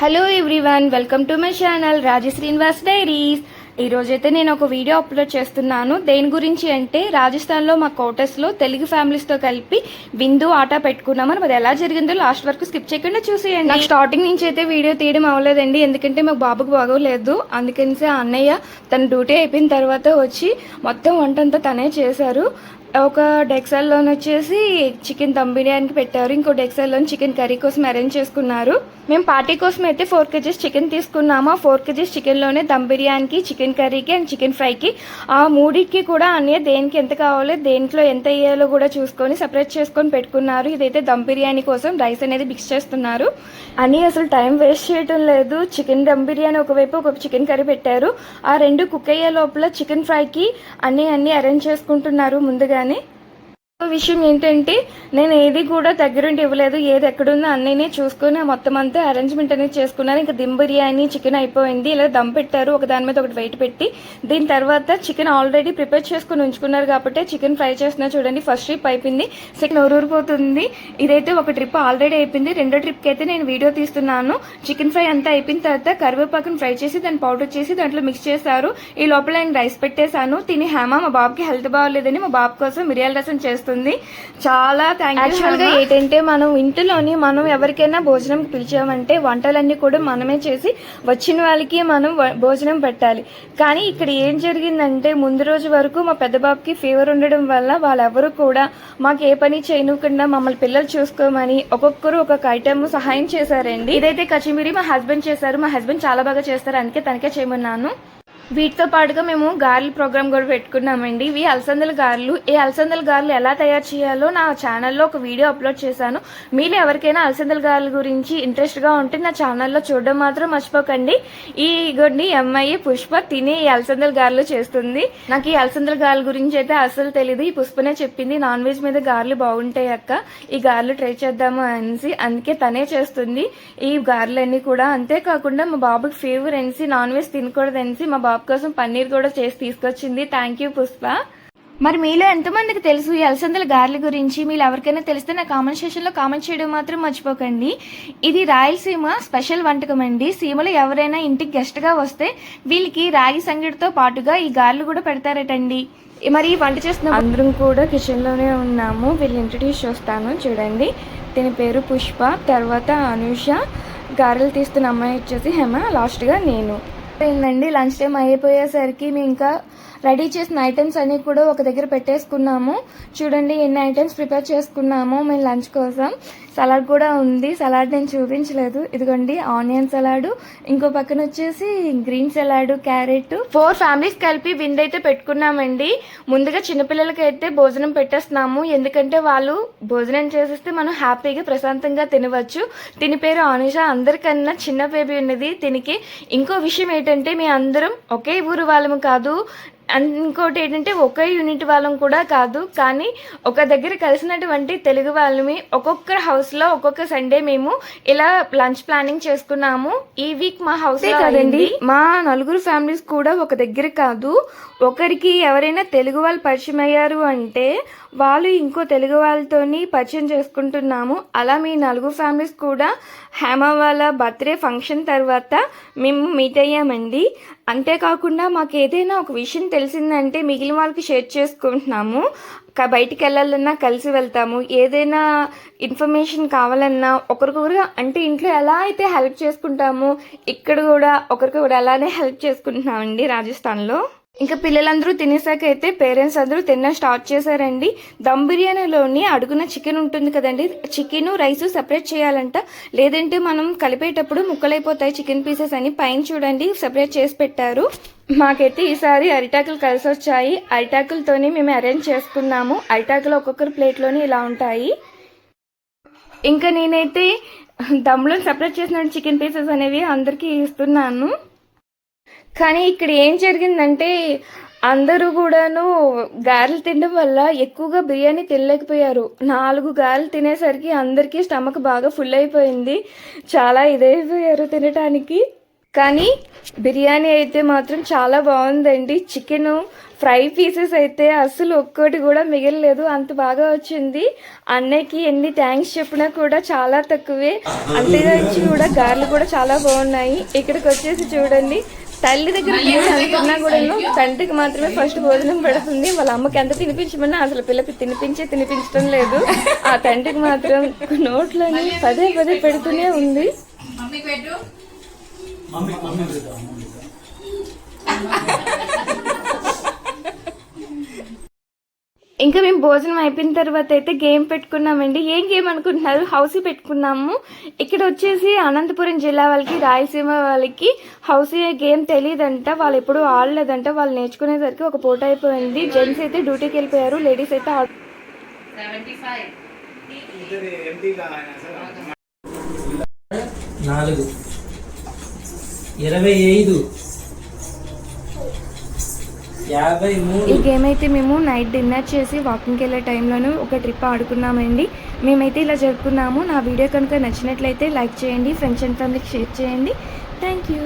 Hello everyone welcome to my channel Raji Srinivas diaries ఈ రోజైతే నేను ఒక వీడియో అప్లోడ్ చేస్తున్నాను. దేని గురించి అంటే రాజస్థాన్లో మా కోటస్లో తెలుగు ఫ్యామిలీస్తో కలిపి విందు ఆట పెట్టుకున్నామని అది ఎలా జరిగిందో లాస్ట్ వరకు స్కిప్ చేయకుండా చూసేయండి. నాకు స్టార్టింగ్ నుంచి అయితే వీడియో తీయడం అవ్వలేదండి. ఎందుకంటే మాకు బాబుకు బాగోలేదు. అందుకని అన్నయ్య తన డ్యూటీ అయిపోయిన తర్వాత వచ్చి మొత్తం వంట అంతా తనే చేశారు. ఒక డెక్సెల్లోని వచ్చేసి చికెన్ దమ్ బిర్యానీకి పెట్టారు. ఇంకో డెక్సల్లో చికెన్ కర్రీ కోసం అరేంజ్ చేసుకున్నారు. మేము పార్టీ కోసం అయితే ఫోర్ కేజీస్ చికెన్ తీసుకున్నాము. ఆ ఫోర్ కేజీస్ చికెన్లోనే దమ్ బిర్యానీకి చికెన్ కర్రీకి అండ్ చికెన్ ఫ్రైకి ఆ మూడింటికి కూడా అన్నయ్య దేనికి ఎంత కావాలో దేంట్లో ఎంత వేయాలో కూడా చూసుకొని సపరేట్ చేసుకొని పెట్టుకున్నారు. ఇదైతే దమ్ బిర్యానీ కోసం రైస్ అనేది మిక్స్ చేస్తున్నారు. అని అసలు టైం వేస్ట్ చేయటం లేదు. చికెన్ దమ్ బిర్యానీ ఒకవైపు ఒక చికెన్ కర్రీ పెట్టారు. ఆ రెండు కుక్ అయ్యే లోపల చికెన్ ఫ్రైకి అన్ని అన్ని అరేంజ్ చేసుకుంటున్నారు. ముందుగా ఇంకో విషయం ఏంటంటే నేను ఏది కూడా దగ్గరుండి ఇవ్వలేదు. ఏది ఎక్కడుందో అన్నీనే చూసుకుని మొత్తం అంతా అరేంజ్మెంట్ అనేది చేసుకున్నారు ఇంకా దిమ్ బిర్యానీ చికెన్ అయిపోయింది. ఇలా దమ్ పెట్టారు. ఒక దాని మీద ఒకటి వెయిట్ పెట్టి. దీని తర్వాత చికెన్ ఆల్రెడీ ప్రిపేర్ చేసుకుని ఉంచుకున్నారు కాబట్టి చికెన్ ఫ్రై చేస్తున్నా చూడండి. ఫస్ట్ ట్రిప్ అయిపోయింది. సెకండ్ ఊరూరిపోతుంది ఇదైతే ఒక ట్రిప్ ఆల్రెడీ అయిపోయింది. రెండో ట్రిప్కి అయితే నేను వీడియో తీస్తున్నాను. చికెన్ ఫ్రై అంతా అయిపోయిన తర్వాత కరివేపాకును ఫ్రై చేసి దాన్ని పౌడర్ చేసి దాంట్లో మిక్స్ చేశారు. ఈ లోపల నేను రైస్ పెట్టేశాను. తిని హేమ మా బాబుకి హెల్త్ బాగాలేదని మా బాబు కోసం మిరియాల రసం చేస్తుంది. చాలా థ్యాంక్ యాక్చువల్గా ఏంటంటే మనం ఇంటిలోని మనం ఎవరికైనా భోజనం పిలిచామంటే వంటలన్నీ కూడా మనమే చేసి వచ్చిన వాళ్ళకి మనం భోజనం పెట్టాలి. కానీ ఇక్కడ ఏం జరిగిందంటే ముందు రోజు వరకు మా పెద్ద బాబుకి ఫీవర్ ఉండడం వల్ల వాళ్ళెవరూ కూడా మాకు ఏ పని చేయనుకుండా మమ్మల్ని పిల్లలు చూసుకోమని ఒక్కొక్కరు ఒక్కొక్క ఐటమ్ సహాయం చేశారండి. ఇదైతే కచిమిరి మా హస్బెండ్ చేశారు. మా హస్బెండ్ చాలా బాగా చేస్తారు. అందుకే తనకే చేయమన్నాను. వీటితో పాటుగా మేము గారెల ప్రోగ్రామ్ కూడా పెట్టుకున్నామండి. ఇవి అలసందల గారెలు. ఈ అలసందల గారెలు ఎలా తయారు చేయాలో నా ఛానల్లో ఒక వీడియో అప్లోడ్ చేశాను. మీరు ఎవరికైనా అలసందల గారెల గురించి ఇంట్రెస్ట్గా ఉంటే నా ఛానల్లో చూడడం మాత్రం మర్చిపోకండి. ఈ గొడ్డి అమ్మాయి పుష్ప తిని ఈ అలసందల గారెలు చేస్తుంది. నాకు ఈ అలసందల గారెల గురించి అయితే అసలు తెలియదు ఈ పుష్పనే చెప్పింది. నాన్ వెజ్ మీద గారెలు బాగుంటాయి అక్క. ఈ గారెలు ట్రై చేద్దాము అనేసి అందుకే తనే చేస్తుంది. ఈ గారెలన్నీ కూడా అంతేకాకుండా మా బాబుకి ఫీవర్ అనేసి నాన్ వెజ్ తినకూడదు అనేసి మా బాబు కోసం పన్నీర్ కూడా చేసి తీసుకొచ్చింది. Thank you Pushpa. మరి మీలో ఎంతమందికి తెలుసు ఈ అలసందల గారెల గురించి? మీరు ఎవరికైనా తెలిస్తే నా కామెంట్ సెషన్లో కామెంట్ చేయడం మాత్రం మర్చిపోకండి. ఇది రాయలసీమ స్పెషల్ వంటకం అండి. సీమలో ఎవరైనా ఇంటికి గెస్ట్గా వస్తే వీళ్ళకి రాగి సంగటితో పాటుగా ఈ గారెలు కూడా పెడతారటండి. మరి ఈ వంట చేస్తున్న అందరం కూడా కిచెన్లోనే ఉన్నాము. వీళ్ళు ఇంట్రడ్యూస్ చేస్తాను. చూడండి. దీని పేరు పుష్ప. తర్వాత అనుష. గారెలు తీస్తున్న అమ్మాయి వచ్చేసి హేమ. లాస్ట్గా నేను. ఏంటండి లంచ్ టైం అయిపోయేసరికి మేము ఇంకా రెడీ చేసిన ఐటమ్స్ అన్ని కూడా ఒక దగ్గర పెట్టేసుకున్నాము. చూడండి ఎన్ని ఐటమ్స్ ప్రిపేర్ చేసుకున్నాము మేము లంచ్ కోసం. సలాడ్ కూడా ఉంది. సలాడ్ నేను చూపించలేదు. ఇదిగోండి ఆనియన్ సలాడ్. ఇంకో పక్కన వచ్చేసి green salad carrot. Four families కలిపి విండ్ అయితే పెట్టుకున్నామండి. ముందుగా చిన్నపిల్లలకి అయితే భోజనం పెట్టేస్తున్నాము. ఎందుకంటే వాళ్ళు భోజనం చేసేస్తే మనం హ్యాపీగా ప్రశాంతంగా తినవచ్చు. తిని పేరు ఆనుష. అందరికన్నా చిన్న బేబీ ఉన్నది తినికి. ఇంకో విషయం ఏంటంటే మీ అందరం ఒకే ఊరు వాళ్ళము కాదు. ఇంకోటి ఏంటంటే ఒకే యూనిట్ వాళ్ళం కూడా కాదు కానీ ఒక దగ్గర కలిసినటువంటి తెలుగు వాళ్ళమి. ఒక్కొక్క హౌస్లో ఒక్కొక్క సండే మేము ఇలా లంచ్ ప్లానింగ్ చేసుకున్నాము. ఈ వీక్ మా హౌస్ కదండి. మా నలుగురు ఫ్యామిలీస్ కూడా ఒక దగ్గర కాదు. ఒకరికి ఎవరైనా తెలుగు వాళ్ళు పరిచయం అయ్యారు అంటే వాళ్ళు ఇంకో తెలుగు వాళ్ళతోని పరిచయం చేసుకుంటున్నాము. అలా మీ నలుగురు ఫ్యామిలీస్ కూడా హేమ వాళ్ళ బర్త్డే ఫంక్షన్ తర్వాత మేము మీట్ అయ్యామండి. అంతేకాకుండా మాకు ఏదైనా ఒక విషయం తెలిసిందంటే మిగిలిన వాళ్ళకి షేర్ చేసుకుంటున్నాము. బయటికి వెళ్ళాలన్నా కలిసి వెళ్తాము. ఏదైనా ఇన్ఫర్మేషన్ కావాలన్నా ఒకరికొకరు అంటే ఇంట్లో ఎలా అయితే హెల్ప్ చేసుకుంటామో ఇక్కడ కూడా ఒకరికి కూడా అలానే హెల్ప్ చేసుకుంటున్నామండి రాజస్థాన్లో. ఇంకా పిల్లలందరూ తినేసాక అయితే పేరెంట్స్ అందరూ తిన్న స్టార్ట్ చేశారండి. దమ్ బిర్యానీలోని అడుగున చికెన్ ఉంటుంది కదండి. చికెన్ రైస్ సెపరేట్ చేయాలంట. లేదంటే మనం కలిపేటప్పుడు ముక్కలైపోతాయి చికెన్ పీసెస్ అని పైన చూడండి సెపరేట్ చేసి పెట్టారు. మాకైతే ఈసారి అరిటాకులు కలిసి వచ్చాయి అరిటాకులతోనే మేము అరేంజ్ చేసుకున్నాము. అరిటాకులు ఒక్కొక్కరి ప్లేట్లోని ఇలా ఉంటాయి. ఇంకా నేనైతే దమ్లో సెపరేట్ చేసిన చికెన్ పీసెస్ అనేవి అందరికీ ఇస్తున్నాను. కానీ ఇక్కడ ఏం జరిగిందంటే అందరూ కూడాను గారెలు తినడం వల్ల ఎక్కువగా బిర్యానీ తినలేకపోయారు. నాలుగు గారెలు తినేసరికి అందరికీ స్టమక్ బాగా ఫుల్ అయిపోయింది. చాలా ఇదైపోయారు తినటానికి. కానీ బిర్యానీ అయితే మాత్రం చాలా బాగుందండి. చికెన్ ఫ్రై పీసెస్ అయితే అసలు ఒక్కటి కూడా మిగలలేదు. అంత బాగా వచ్చింది. అన్నయ్యకి ఎన్ని థ్యాంక్స్ చెప్పినా కూడా చాలా తక్కువే. అంతేగాచి కూడా గారెలు కూడా చాలా బాగున్నాయి. ఇక్కడికి వచ్చేసి చూడండి. తల్లి దగ్గర అనుకున్నా కూడా తండ్రికి మాత్రమే ఫస్ట్ భోజనం పెడుతుంది. వాళ్ళ అమ్మకి ఎంత తినిపించమన్నా అసలు పిల్లకి తినిపించే తినిపించడం లేదు. ఆ తండ్రికి మాత్రం నోట్లని పదే పదే పెడుతూనే ఉంది. మమ్మీకి పెట్టు మమ్మీ మమ్మీ పెడతావా? మమ్మీ పెడతావా? ఇంకా మేము భోజనం అయిపోయిన తర్వాత అయితే గేమ్ పెట్టుకున్నామండి. ఏం గేమ్ అనుకుంటున్నారు? హౌసీ పెట్టుకున్నాము. ఇక్కడ వచ్చేసి అనంతపురం జిల్లా వాళ్ళకి రాయలసీమ వాళ్ళకి హౌసీ గేమ్ తెలియదంట. వాళ్ళు ఎప్పుడు ఆడలేదంట. వాళ్ళు నేర్చుకునేసరికి ఒక పూట అయిపోయింది. జెంట్స్ అయితే డ్యూటీకి వెళ్ళిపోయారు. లేడీస్ అయితే నాలుగు. ఇరవై ఐదు. ఈ గేమ్ అయితే మేము నైట్ డిన్నర్ చేసి వాకింగ్కి వెళ్ళే టైంలోనూ ఒక ట్రిప్ ఆడుకున్నామండి. మేమైతే ఇలా జరుపుకున్నాము. నా వీడియో కనుక నచ్చినట్లయితే లైక్ చేయండి ఫ్రెండ్స్ అండ్ ఫ్యామిలీకి షేర్ చేయండి. Thank you.